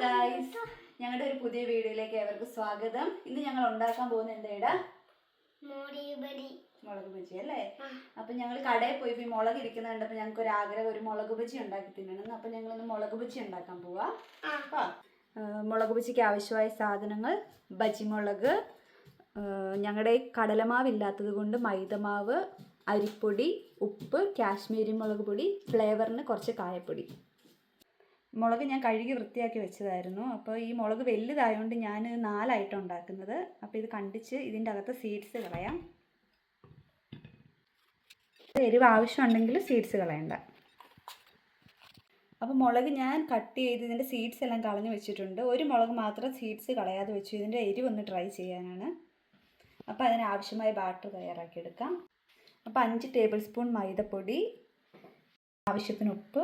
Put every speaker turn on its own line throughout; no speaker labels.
Guys ഞങ്ങളുടെ ഒരു പുതിയ വീഡിയോയിലേക്ക് ഏവർക്കും സ്വാഗതം. ഇന്ന് ഞങ്ങൾ ഉണ്ടാക്കാൻ പോകുന്ന എന്താ മുളക് ബജി അല്ലേ? അപ്പൊ ഞങ്ങൾ കടയിൽ പോയി പോയി ഈ മുളക് ഇരിക്കുന്ന കണ്ടപ്പോ ഞങ്ങൾക്ക് ഒരു ആഗ്രഹം ഒരു മുളക് ബജി ഉണ്ടാക്കി തിന്നണം അപ്പൊ ഞങ്ങൾ ഒന്ന് മുളക് ബജി ഉണ്ടാക്കാൻ പോവാ മുളക് ബജിക്ക് ആവശ്യമായ സാധനങ്ങൾ ബജിമുളക് ഞങ്ങളുടെ കടലമാവ് ഇല്ലാത്തത് കൊണ്ട് മൈദമാവ് അരിപ്പൊടി ഉപ്പ് കാശ്മീരി മുളക് പൊടി ഫ്ലേവറിന് കുറച്ച് കായപ്പൊടി. മുളക് ഞാൻ കഴുകി വൃത്തിയാക്കി വെച്ചതായിരുന്നു. അപ്പോൾ ഈ മുളക് വലുതായതുകൊണ്ട് ഞാൻ നാലായിട്ട് ഉണ്ടാക്കുന്നത് അപ്പോൾ ഇത് കണ്ടിച്ച് ഇതിന്റെ അകത്ത് സീഡ്സ് കളയാം. എരിവ് ആവശ്യമുണ്ടെങ്കിൽ സീഡ്സ് കളയണ്ട. അപ്പോൾ മുളക് ഞാൻ കട്ട് ചെയ്ത് ഇതിന്റെ സീഡ്സ് എല്ലാം കളഞ്ഞു വെച്ചിട്ടുണ്ട്. ഒരു മുളക് മാത്രം സീഡ്സ് കളയാതെ വെച്ചു ഇതിന്റെ എരിവ് ഒന്ന് ട്രൈ ചെയ്യാനാണ്. അപ്പോൾ അതിനാവശ്യമായ ബാറ്റർ തയ്യാറാക്കിയെടുക്കാം. അപ്പോൾ അഞ്ച് ടേബിൾ സ്പൂൺ മൈദപ്പൊടി ആവശ്യത്തിന് ഉപ്പ്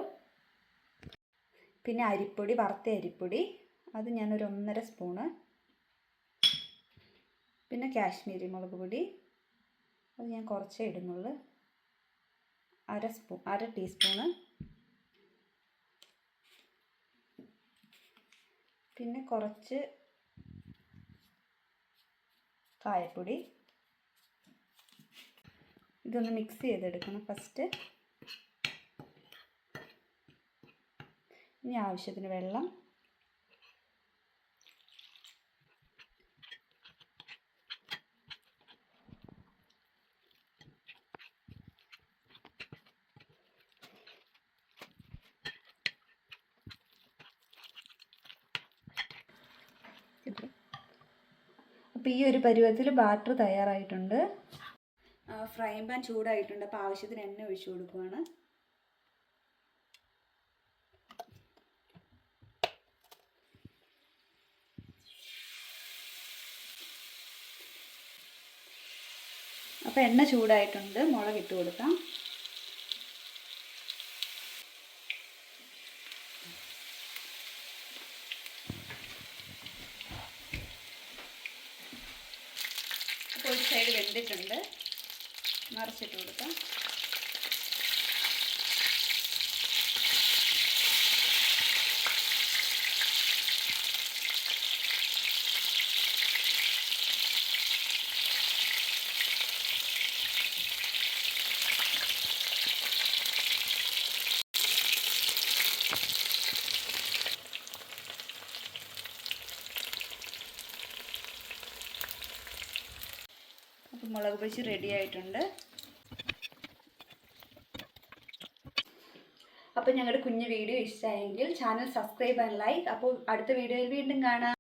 പിന്നെ അരിപ്പൊടി വറുത്ത അരിപ്പൊടി. അത് ഞാനൊരു ഒന്നര സ്പൂണ്. പിന്നെ കാശ്മീരി മുളക് പൊടി. അത് ഞാൻ കുറച്ചേ ഇടുന്നുള്ളൂ. അര സ്പൂൺ അര ടീസ്പൂണ്. പിന്നെ കുറച്ച് കായപ്പൊടി. ഇതൊന്ന് മിക്സ് ചെയ്തെടുക്കണം ഫസ്റ്റ്. ഇനി ആവശ്യത്തിന് വെള്ളം. അപ്പോൾ ഈ ഒരു പരുവത്തിൽ ബാറ്റർ തയ്യാറായിട്ടുണ്ട്. ഫ്രൈ പാൻ ചൂടായിട്ടുണ്ട്. അപ്പോൾ ആവശ്യത്തിന് എണ്ണ ഒഴിച്ചു കൊടുക്കുവാണ്. അപ്പോൾ എണ്ണ ചൂടായിട്ടുണ്ട്. മുളക് ഇട്ട് കൊടുക്കാം. അപ്പോൾ ഒരു സൈഡ് വെന്തിട്ടുണ്ട്. മറിച്ചിട്ട് കൊടുക്കാം. മുളക് പൊടിച്ച് റെഡി ആയിട്ടുണ്ട്. അപ്പോൾ ഞങ്ങളുടെ കുഞ്ഞു വീഡിയോ ഇഷ്ടമായെങ്കിൽ ചാനൽ സബ്സ്ക്രൈബ് ആൻഡ് ലൈക്ക് അപ്പോൾ അടുത്ത വീഡിയോയിൽ വീണ്ടും കാണാം.